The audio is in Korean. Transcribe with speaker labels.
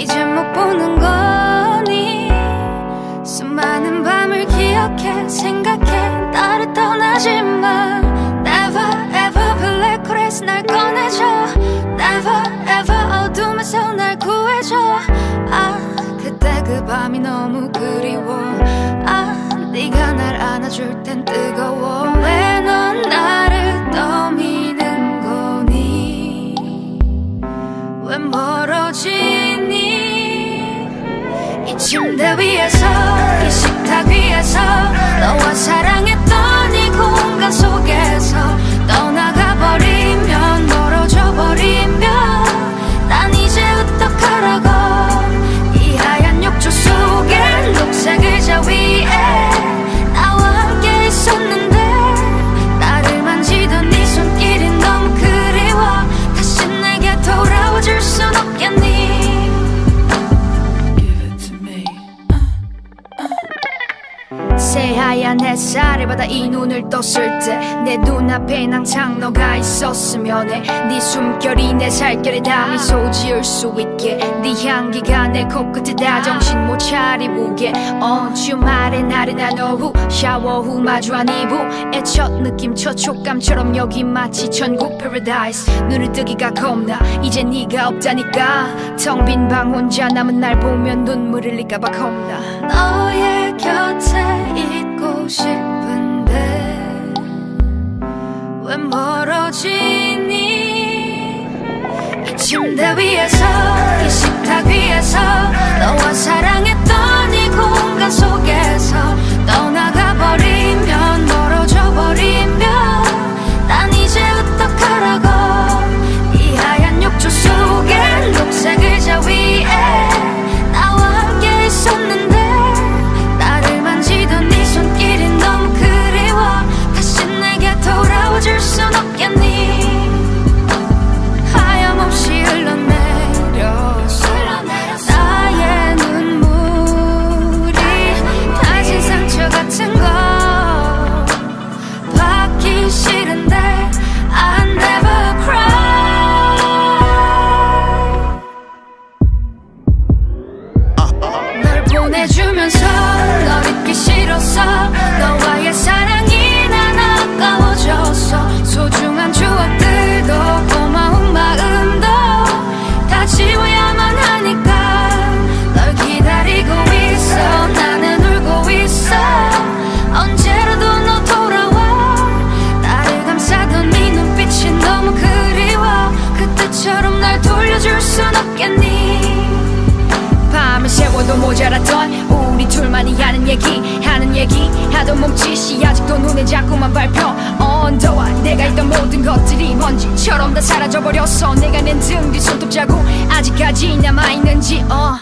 Speaker 1: 이제 못 보는 거니? 수많은 밤을 기억해 생각해 나를 떠나지 마. Never ever black 그래서 날 꺼내줘. Never ever 어둠에서 날 구해줘. 아 그때 그 밤이 너무 그리워. 아 네가 날 안아줄 땐 뜨거워. 왜 넌 나를 떠미는 거니? 왜 멀어지 침대 위에서 하얀 햇살을 받아 이 눈을 떴을 때 내 눈앞에 항상 너가 있었으면 해네 숨결이 내 살결에 담이 소지을 수 있게. 네 향기가 내 코끝에 다 정신 못 차리보게. 어 주말의 나른한 오후 샤워 후 마주한 이부의 첫 느낌 첫 촉감처럼 여기 마치 천국 paradise. 눈을 뜨기가 겁나. 이제 네가 없다니까. 텅 빈 방 혼자 남은 날 보면 눈물 흘릴까봐 겁나. 너의 곁에 있 침대 위에서 이 식탁 위에서 너와 사랑했던 이 공간 속에 보내주면서 널 잊기 싫었어 너와의 순 없겠니? 밤을 새워도 모자랐던 우리 둘만이 하는 얘기 하는 얘기. 하던 몸짓이 아직도 눈에 자꾸만 밟혀. 언더와 내가 있던 모든 것들이 먼지처럼 다 사라져버렸어. 내가 낸 등 뒤 손톱 자국 아직까지 남아있는지 어